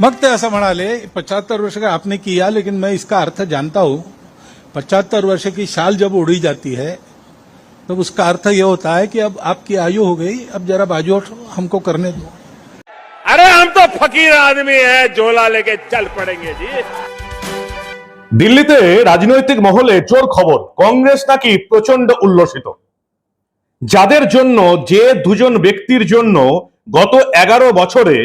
मग ते असं म्हणाले पचहत्तर वर्ष का आपने किया लेकिन मैं इसका अर्थ जानता हूं पचहत्तर वर्ष की साल जब उड़ी जाती है तो उसका अर्थ ये होता है कि अब आपकी आयु हो गई अब जरा बाजू हटो, हमको करने दो अरे हम तो फकीर आदमी है झोला लेके चल पड़ेंगे जी দিল্লিতে রাজনৈতিক মহলে জোর খবর কংগ্রেস নাকি প্রচন্ড উল্লসিত যাদের জন্য যে দুজন ব্যক্তির জন্য গত এগারো বছরে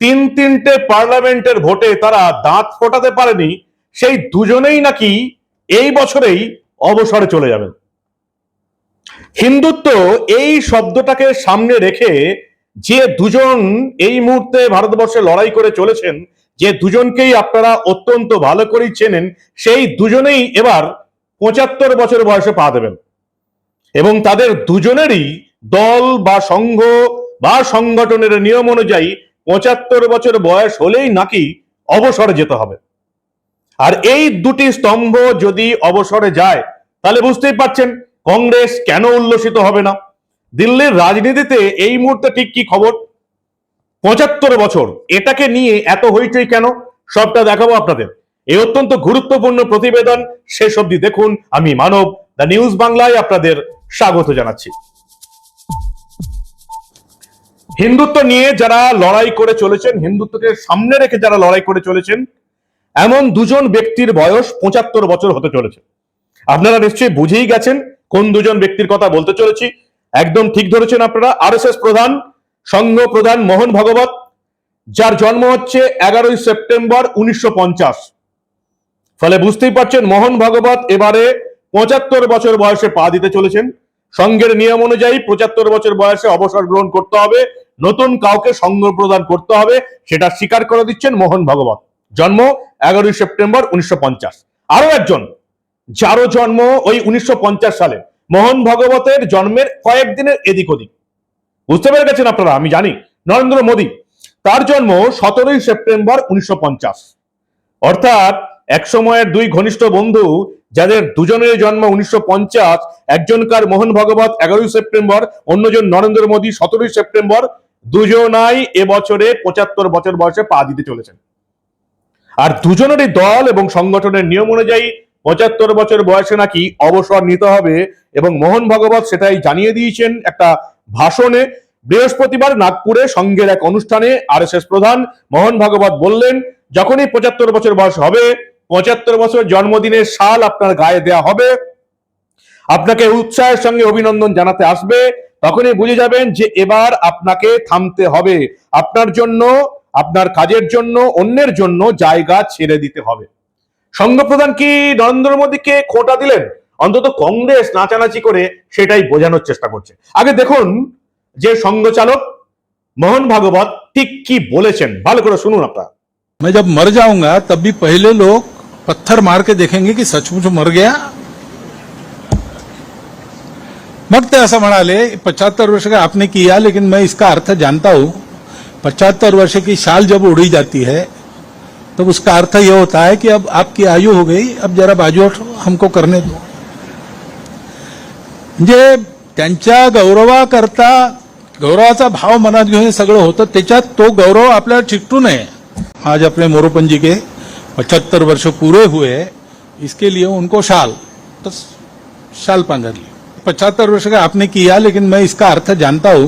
তিন তিনটে পার্লামেন্টের ভোটে তারা দাঁত ফোটাতে পারেনি, সেই দুজনেই নাকি এই বছরেই অবসরে চলে যাবেন। হিন্দুত্ব এই শব্দটাকে সামনে রেখে যে দুজন এই মুহূর্তে ভারতবর্ষে লড়াই করে চলেছেন, যে দুজনকেই আপনারা অত্যন্ত ভালো করেই চেনেন, সেই দুজনেই এবার পঁচাত্তর বছর বয়সে পা দেবেন। এবং তাদের দুজনেরই দল বা সংঘ বা সংগঠনের নিয়ম অনুযায়ী পঁচাত্তর বছর বয়স হলেই নাকি অবসরে যেতে হবে। আর এই দুটি স্তম্ভ যদি অবসরে যায়, তাহলে বুঝতেই পারছেন কংগ্রেস কেন উল্লসিত হবে না? দিল্লির রাজনীতিতে এই মুহূর্তে ঠিক কি খবর? পঁচাত্তর বছর, এটাকে নিয়ে এত হইচই কেন? সবটা দেখাবো আপনাদের। এই অত্যন্ত গুরুত্বপূর্ণ প্রতিবেদন শেষ অবধি দেখুন। আমি মানব, দ্য নিউজ বাংলায় আপনাদের স্বাগত জানাচ্ছি। হিন্দুত্ব নিয়ে যারা লড়াই করে চলেছেন, হিন্দুত্বকে সামনে রেখে যারা লড়াই করে চলেছেন, এমন দুজন ব্যক্তির বয়স পঁচাত্তর বছর হতে চলেছে। আপনারা নিশ্চয়ই বুঝেই গেছেন কোন দুজন ব্যক্তির কথা বলতে চলেছি। একদম ঠিক ধরেছেন আপনারা, আরএসএস প্রধান, সংঘ প্রধান মোহন ভগবত, যার জন্ম হচ্ছে এগারোই সেপ্টেম্বর উনিশশো পঞ্চাশ। ফলে বুঝতেই পারছেন, মোহন ভগবত এবারে পঁচাত্তর বছর বয়সে পা দিতে চলেছেন। সংঘের নিয়ম অনুযায়ী পঁচাত্তর বছর বয়সে অবসর গ্রহণ করতে হবে। নতুন কাউকে সঙ্গ প্রদান করতে হবে, সেটা স্বীকার করে দিচ্ছেন মোহন ভগবত। জন্ম এগারোই সেপ্টেম্বর উনিশশো আরও একজন, যারও জন্ম ওই উনিশশো পঞ্চাশ সালে। মোহন ভগবতের জন্মের কয়েকদিনের এদিক ওদিক। বুঝতে পেরে গেছেন আপনারা? আমি জানি। নরেন্দ্র মোদী, তার জন্ম সতেরোই সেপ্টেম্বর উনিশশো পঞ্চাশ। অর্থাৎ এক সময়ের দুই ঘনিষ্ঠ বন্ধু, যাদের দুজনের জন্ম উনিশশো পঞ্চাশ, একজনকার মোহন ভগবত এগারোই সেপ্টেম্বর, অন্যজন নরেন্দ্র মোদী সতেরোই সেপ্টেম্বর দুজনাই এবছরে পঁচাত্তর বছর বয়সে পা দিতে চলেছেন। আর দুজনেরই দল এবং সংগঠনের নিয়ম অনুযায়ী পঁচাত্তর বছর বয়সে নাকি অবসর নিতে হবে এবং মোহন ভগবত সেটাই জানিয়ে দিয়েছেন একটা ভাষণে। বৃহস্পতিবার নাগপুরে সংঘের এক অনুষ্ঠানে আরএসএস প্রধান মোহন ভাগবত বললেন, যখনই পঁচাত্তর বছর বয়স হবে, পঁচাত্তর বছর জন্মদিনের সাল আপনার গায়ে দেয়া হবে। আপনাকে উৎসাহের সঙ্গে অভিনন্দন জানাতে আসবে। তখনই বুঝে যাবেন যে এবার আপনাকে থামতে হবে আপনার জন্য আপনার কাজের জন্য অন্যের জন্য জায়গা ছেড়ে দিতে হবে সংঘপ্রধান কি নরেন্দ্র মোদীকে খোটা দিলেন অন্তত কংগ্রেস নাচানাচি করে সেটাই বোঝানোর চেষ্টা করছে আগে দেখুন যে সংঘচালক মোহন ভাগবত ঠিক কি বলেছেন ভালো করে শুনুন আপনারা मैं जब मर जाऊंगा तब भी पहले लोग पत्थर मार के देखेंगे कि सचमुच मर गया मग ते असं म्हणाले पचहत्तर वर्ष का आपने किया लेकिन मैं इसका अर्थ जानता हूं। पचहत्तर वर्ष की साल जब उड़ी जाती है तो उसका अर्थ ये होता है कि अब आपकी आयु हो गई अब जरा बाजू हमको करने दो। म्हणजे त्यांच्या गौरवाकरता गौरवाचा भाव मनात घेऊन हे सगळं होतं त्याच्यात तो गौरव आपल्याला चिकटू नये. आज अपने मोरोपन जी के पचहत्तर वर्ष पूरे हुए इसके लिए उनको शाल तो शाल पांघरली. पचहत्तर वर्ष का आपने किया लेकिन मैं इसका अर्थ जानता हूं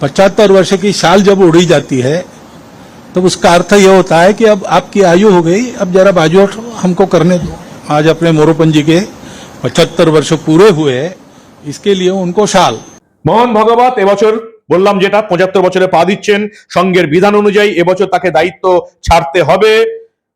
पचहत्तर वर्ष की साल जब उड़ी जाती है तो उसका अर्थ ये होता है कि अब आपकी आयु हो गई अब जरा बाजू हटो, हमको करने दो आज अपने मोरोपन जी के पचहत्तर वर्ष पूरे हुए इसके लिए उनको शाल মোহন ভগবত এবছর বললাম যেটা পঁচাত্তর বছরে পা দিচ্ছেন সংঘের বিধান অনুযায়ী এবছর তাকে দায়িত্ব ছাড়তে হবে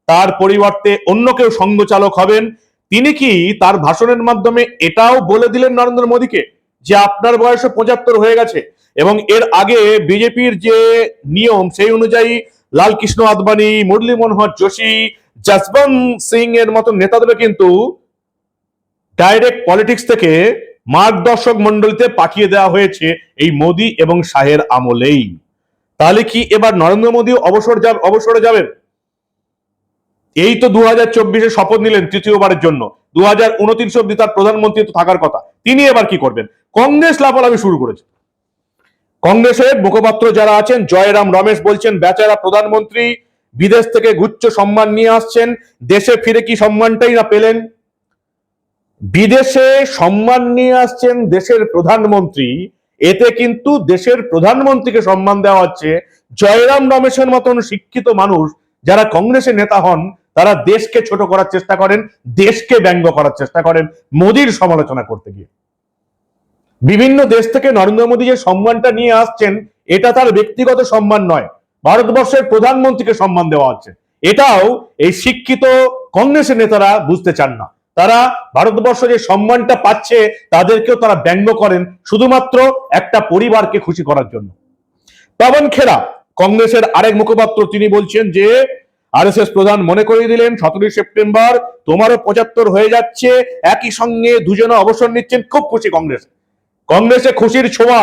তার পরিবর্তে অন্য কেউ সংঘচালক হবেন তিনি কি তার ভাষণের মাধ্যমে এটাও বলে দিলেন নরেন্দ্র মোদীকে যে আপনার বয়স পঁচাত্তর হয়ে গেছে? এবং এর আগে বিজেপির যে নিয়ম, সেই অনুযায়ী লালকৃষ্ণ আদবানি, মুরলী মনোহর যোশী জসবন্ত সিং এর মতো নেতাদের কিন্তু ডাইরেক্ট পলিটিক্স থেকে মার্গদর্শক মন্ডলীতে পাঠিয়ে দেওয়া হয়েছে এই মোদী এবং শাহের আমলেই। তাহলে কি এবার নরেন্দ্র মোদী অবসর যাব অবসরে যাবেন? এই তো দু হাজার চব্বিশে শপথ নিলেন তৃতীয়বারের জন্য। দু হাজার উনত্রিশ অব্দি তার প্রধানমন্ত্রী তো থাকার কথা। তিনি এবার কি করবেন? কংগ্রেস লাফালাফি শুরু করেছে। কংগ্রেসের মুখপাত্র যারা আছেন, জয়রাম রমেশ বলছেন, বেচারা প্রধানমন্ত্রী বিদেশ থেকে গুচ্ছ সম্মান নিয়ে আসছেন, দেশে ফিরে কি সম্মানটাই না পেলেন? বিদেশে সম্মান নিয়ে আসছেন দেশের প্রধানমন্ত্রী, এতে কিন্তু দেশের প্রধানমন্ত্রীকে সম্মান দেওয়া হচ্ছে জয়রাম রমেশের মতন শিক্ষিত মানুষ যারা কংগ্রেসের নেতা হন তারা দেশকে ছোট করার চেষ্টা করেন, দেশকে ব্যঙ্গ করার চেষ্টা করেন, মোদির সমালোচনা করতে গিয়ে। বিভিন্ন দেশ থেকে নরেন্দ্র মোদী যে সম্মানটা নিয়ে আসছেন, এটা তার ব্যক্তিগত সম্মান নয়, ভারতবর্ষের প্রধানমন্ত্রীকে সম্মান দেওয়া হচ্ছে। এটাও এই শিক্ষিত কংগ্রেসের নেতারা বুঝতে চান না। তারা ভারতবর্ষ যে সম্মানটা পাচ্ছে, তাদেরকেও তারা ব্যঙ্গ করেন, শুধুমাত্র একটা পরিবারকে খুশি করার জন্য। পবন খেরা, কংগ্রেসের আরেক মুখপাত্র, তিনি বলছেন যে আরএসএস প্রধান মনে করিয়ে দিলেন সতেরোই সেপ্টেম্বর তোমারও পঁচাত্তর হয়ে যাচ্ছে একই সঙ্গে দুজনে অবসর নিচ্ছেন খুব খুশি কংগ্রেস কংগ্রেসে খুশির ছোঁয়া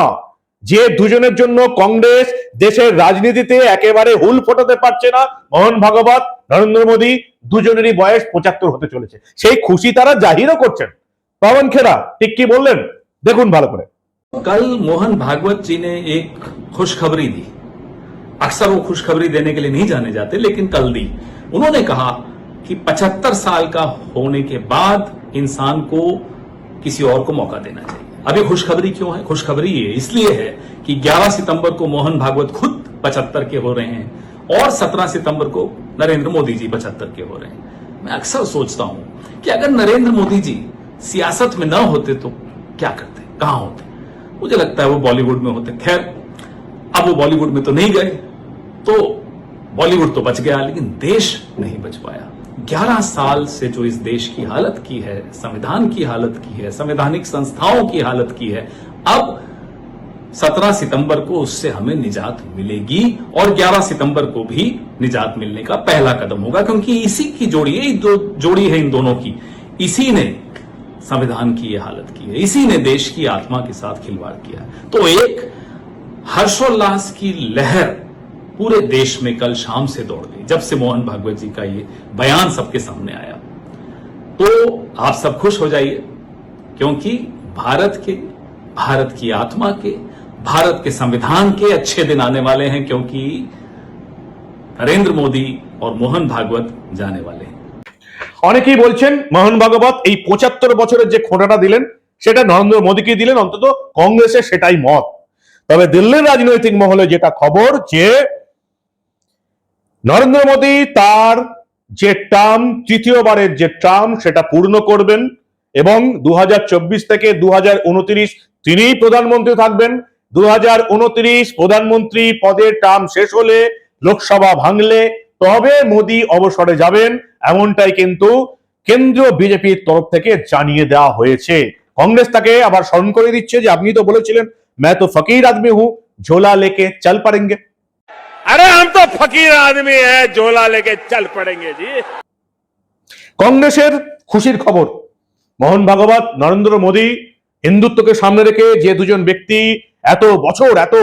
যে দুজনের জন্য কংগ্রেস দেশের রাজনীতিতে একেবারে হুল ফোটাতে পারছে না মোহন ভাগবত নরেন্দ্র মোদী দুজনেরই বয়স পঁচাত্তর হতে চলেছে সেই খুশি তারা জাহিরও করছেন পবন খেরা ঠিক কি বললেন দেখুন ভালো করে कल मोहन भागवत जी ने एक खुशखबरी दी अक्सर वो खुशखबरी देने के लिए नहीं जाने जाते, लेकिन कल दी। उन्होंने कहा कि 75 साल का होने के बाद इंसान को किसी और को मौका देना चाहिए। अभी खुशखबरी क्यों है? खुशखबरी ये इसलिए है कि 11 सितंबर को मोहन भागवत खुद 75 के हो रहे हैं और 17 सितंबर को नरेंद्र मोदी जी 75 के हो रहे हैं। मैं अक्सर सोचता हूँ कि अगर नरेंद्र मोदी जी सियासत में न होते तो क्या करते? कहाँ होते? मुझे लगता है वो बॉलीवुड में होते। खैर अब वो बॉलीवुड में तो नहीं गए तो बॉलीवुड तो बच गया, लेकिन देश नहीं बच पाया। 11 साल से जो इस देश की हालत की है, संविधान की हालत की है, संवैधानिक संस्थाओं की हालत की है, अब 17 सितंबर को उससे हमें निजात मिलेगी और 11 सितंबर को भी निजात मिलने का पहला कदम होगा, क्योंकि इसी की जोड़ी है, दो जोड़ी है इन दोनों की। इसी ने संविधान की ये हालत की है, इसी ने देश की आत्मा के साथ खिलवाड़ किया तो एक हर्षोल्लास की लहर पूरे देश में कल शाम से दौड़ गई जब से मोहन भागवत जी का ये बयान सबके सामने आया तो आप सब खुश हो जाइए क्योंकि भारत के भारत की आत्मा के भारत के संविधान के अच्छे दिन आने वाले हैं क्योंकि नरेंद्र मोदी और मोहन भागवत जाने वाले हैं অনেকেই বলছেন মোহন ভাগবত এই পঁচাত্তর বছরের যে খোঁটাটা দিলেন সেটা নরেন্দ্র মোদীকে দিলেন অন্তত কংগ্রেসের সেটাই মত তবে দিল্লির রাজনৈতিক মহলে যেটা খবর যে নরেন্দ্র মোদী তার যে টার্ম, তৃতীয়বারের যে টার্ম, সেটা পূর্ণ করবেন এবং দু হাজার চব্বিশ থেকে দু তিনিই প্রধানমন্ত্রী থাকবেন। দু হাজার উনত্রিশ প্রধানমন্ত্রী পদের টার্ম শেষ হলে লোকসভা ভাঙলে তবে মোদী অবসরে যাবেন, এমনটাই কিন্তু কেন্দ্রীয় বিজেপির তরফ থেকে জানিয়ে দেওয়া হয়েছে। কংগ্রেস তাকে আবার স্মরণ করে দিচ্ছে যে আপনি তো বলেছিলেন मैं तो फकीर आदमी हूं झोला लेके चल पड़ेंगे अरे हम तो फकीर आदमी हैं झोला लेके चल पड़ेंगे जी কংগ্রেসের খুশির খবর মোহন ভাগবত নরেন্দ্র মোদী হিন্দুত্বকে সামনে রেখে যে দুজন ব্যক্তি এত বছর এত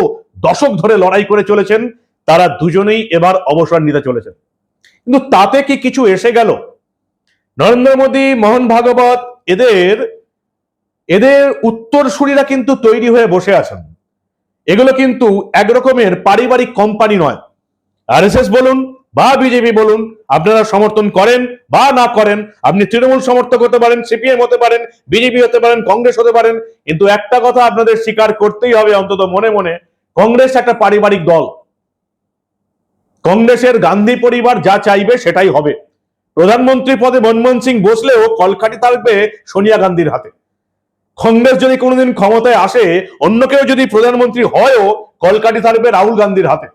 দশক ধরে লড়াই করে চলেছেন তারা দুজনেই এবার অবসর নিতে চলেছেন কিন্তু তাতে কি কিছু এসে গেল নরেন্দ্র মোদী মোহন ভাগবত এদের এদের উত্তরসূরিরা কিন্তু তৈরি হয়ে বসে আছেন। এগুলো কিন্তু একরকমের পারিবারিক কোম্পানি নয়। আরএসএস বলুন বা বিজেপি বলুন, আপনারা সমর্থন করেন বা না করেন, আপনি তৃণমূল সমর্থক হতে পারেন সিপিএম হতে পারেন বিজেপি হতে পারেন কংগ্রেস হতে পারেন, কিন্তু একটা কথা আপনাদের স্বীকার করতেই হবে অন্তত মনে মনে কংগ্রেস একটা পারিবারিক দল। কংগ্রেসের গান্ধী পরিবার যা চাইবে সেটাই হবে। প্রধানমন্ত্রী পদে মনমোহন সিং বসলেও কলকাঠি থাকবে সোনিয়া গান্ধীর হাতে। কংগ্রেস যদি কোনোদিন ক্ষমতায় আসে, অন্য কেউ যদি প্রধানমন্ত্রী হয়ও কলকাঠি থাকবে রাহুল গান্ধীর হাতে।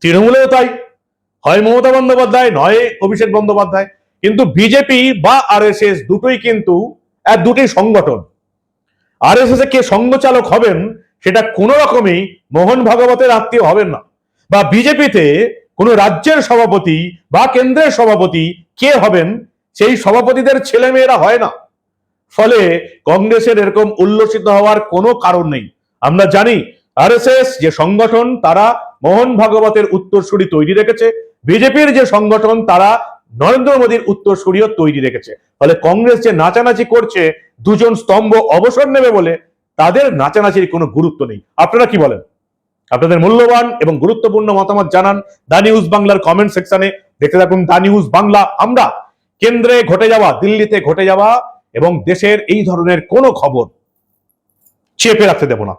তৃণমূলেও তাই। হয় মমতা বন্দ্যোপাধ্যায়, নয় অভিষেক বন্দ্যোপাধ্যায়। কিন্তু বিজেপি বা আরএসএস দুটোই কিন্তু এক দুটোই সংগঠন। আরএসএস এ কে সঙ্গচালক হবেন, সেটা কোনো রকমই মোহন ভাগবতের আত্মীয় হবেন না। বা বিজেপিতে কোনো রাজ্যের সভাপতি বা কেন্দ্রের সভাপতি কে হবেন, সেই সভাপতিদের ছেলেমেয়েরা হয় না। ফলে কংগ্রেসের এরকম উল্লসিত হওয়ার কোনো কারণ নেই। আমরা জানি আরএসএস যে সংগঠন, তারা মোহন ভাগবতের উত্তরসূরি তৈরি রেখেছে। বিজেপির যে সংগঠন, তারা নরেন্দ্র মোদীর উত্তরসূরিও তৈরি রেখেছে। ফলে কংগ্রেস যে নাচানাচি করছে, দুজন স্তম্ভ অবসর নেবে বলে তাদের নাচানাচির কোনো গুরুত্ব নেই। আপনারা কি বলেন? আপনাদের মূল্যবান এবং গুরুত্বপূর্ণ মতামত জানান দা নিউজ বাংলার কমেন্ট সেকশনে। দেখতে থাকুন দা নিউজ বাংলা। আমরা কেন্দ্রে ঘটে যাওয়া, দিল্লিতে ঘটে যাওয়া এবং দেশের এই ধরনের কোনো খবর চেপে রাখতে দেব না।